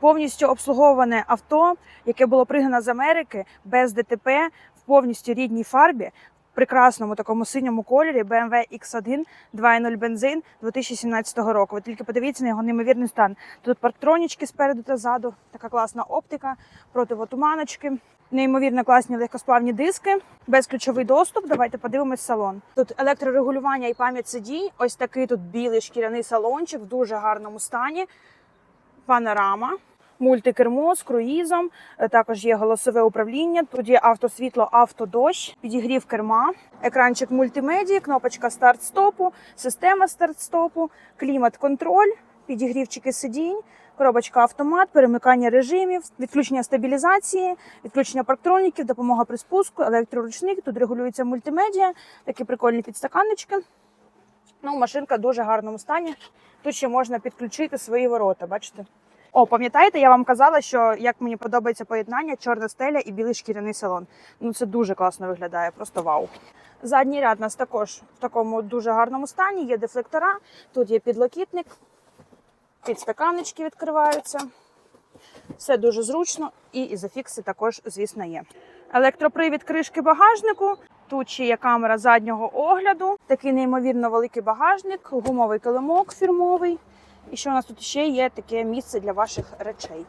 Повністю обслуговуване авто, яке було пригнано з Америки без ДТП в повністю рідній фарбі. в Прекрасному такому синьому кольорі BMW X1 2.0 бензин 2017 року. Ви тільки подивіться на його неймовірний стан. Тут парктронічки спереду та ззаду, така класна оптика, противотуманочки, неймовірно класні легкосплавні диски, безключовий доступ. Давайте подивимось салон. Тут електрорегулювання і пам'ять сидінь. Ось такий тут білий шкіряний салончик в дуже гарному стані. Панорама. Мультикермо з круїзом, Е, також є голосове управління. Тут є автосвітло, автодощ, підігрів керма, екранчик мультимедії, кнопочка старт-стопу, система старт-стопу, клімат-контроль, підігрівчики сидінь, коробочка автомат, перемикання режимів, відключення стабілізації, відключення парктроніків, допомога при спуску, електроручник. Тут регулюється мультимедіа, такі прикольні підстаканнички. Ну, машинка в дуже гарному стані. Тут ще можна підключити свої ворота, бачите? О, пам'ятаєте, я вам казала, що як мені подобається поєднання чорна стеля і білий шкіряний салон. Ну це дуже класно виглядає, просто вау. Задній ряд у нас також в такому дуже гарному стані. Є дефлектора, тут є підлокітник, підстаканнички відкриваються. Все дуже зручно, і ізофікси також, звісно, є. Електропривід кришки багажнику. Тут ще є камера заднього огляду, такий неймовірно великий багажник, гумовий килимок фірмовий. І що у нас тут ще є таке місце для ваших речей.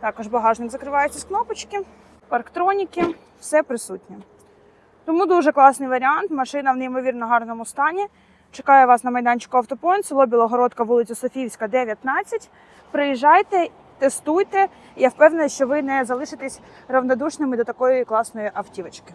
Також багажник закривається з кнопочки, парктроніки, все присутнє. Тому дуже класний варіант. Машина в неймовірно гарному стані. Чекаю вас на майданчику Автопоінт, село Білогородка, вулиця Софіївська, 19. Приїжджайте, тестуйте. Я впевнена, що ви не залишитесь равнодушними до такої класної автівочки.